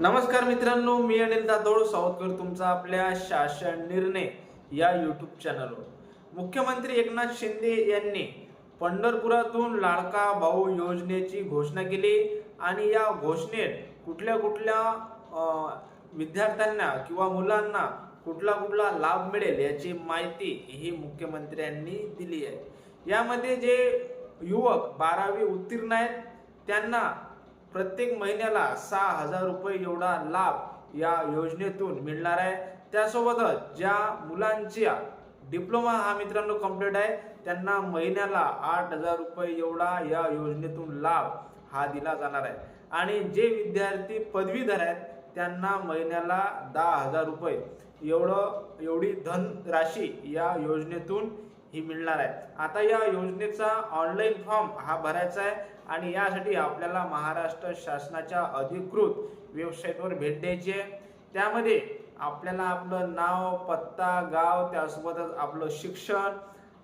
नमस्कार मित्रांनो मी अनिल जाधव सावधकर तुमचा आपल्या शासन निर्णय या यूट्यूब चॅनलवर मुख्यमंत्री एकनाथ शिंदे यांनी पंढरपुरातून लाडका भाऊ योजनेची घोषणा केली आणि या घोषणेत कुठल्या कुठल्या विद्यार्थ्यांना किंवा मुलांना कुठला कुठला लाभ मिळेल याची माहिती ही मुख्यमंत्र्यांनी दिली आहे. यामध्ये जे युवक बारावी उत्तीर्ण आहेत त्यांना प्रत्येक महिन्याला सहा हजार रुपये एवढा लाभ या योजनेतून मिळणार आहे. त्यासोबतच ज्या मुलांच्या डिप्लोमा हा मित्रांनो कंप्लीट आहे त्यांना महिन्याला आठ हजार रुपये एवढा या योजनेतून लाभ हा दिला जाणार आहे. आणि जे विद्यार्थी पदवीधर आहेत त्यांना महिन्याला दहा हजार रुपये एवढं एवढी धनराशी या योजनेतून ही मिळणार आहे. आता या योजनेचा ऑनलाईन फॉर्म हा भरायचा आहे आणि यासाठी आपल्याला महाराष्ट्र शासनाच्या अधिकृत वेबसाईटवर भेट द्यायची आहे. त्यामध्ये आपल्याला आपलं नाव पत्ता गाव त्यासोबतच आपलं शिक्षण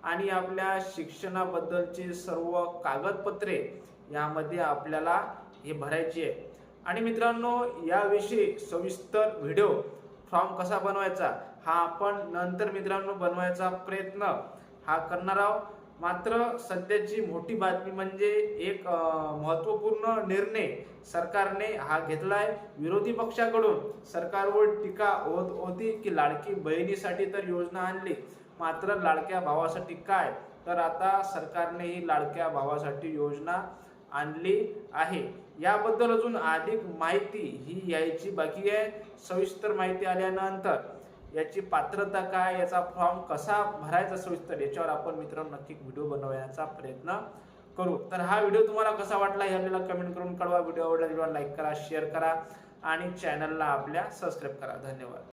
आणि आपल्या शिक्षणाबद्दलचे सर्व कागदपत्रे यामध्ये आपल्याला हे भरायची आहे. आणि मित्रांनो याविषयी सविस्तर व्हिडिओ फॉर्म कसा बनवायचा हा आपण नंतर मित्रांनो बनवायचा प्रयत्न हा करणार आहोत. मात्र सध्याची मोठी बातमी म्हणजे एक महत्त्वपूर्ण निर्णय सरकारने हा घेतलाय. विरोधी पक्षाकडून सरकारवर टीका होत होती की लाडकी बहिणीसाठी तर योजना आणली. मात्र लाडक्या भावासाठी काय? तर आता सरकारने ही लाडक्या भावासाठी योजना आणली आहे. याबद्दल अजून अधिक माहिती ही यायची बाकी आहे. सविस्तर माहिती आल्यानंतर याची पात्रता काय याचा फॉर्म कसा भरायचा सविस्तर याच्यावर आपण मित्रांनो नक्की व्हिडिओ बनवण्याचा प्रयत्न करू. तर हा व्हिडिओ तुम्हाला कसा वाटला हे आपल्याला कमेंट करून कळवा. व्हिडिओ आवडला व्हिडिओ लाईक करा शेअर करा आणि चॅनलला आपल्या सबस्क्राईब करा. धन्यवाद.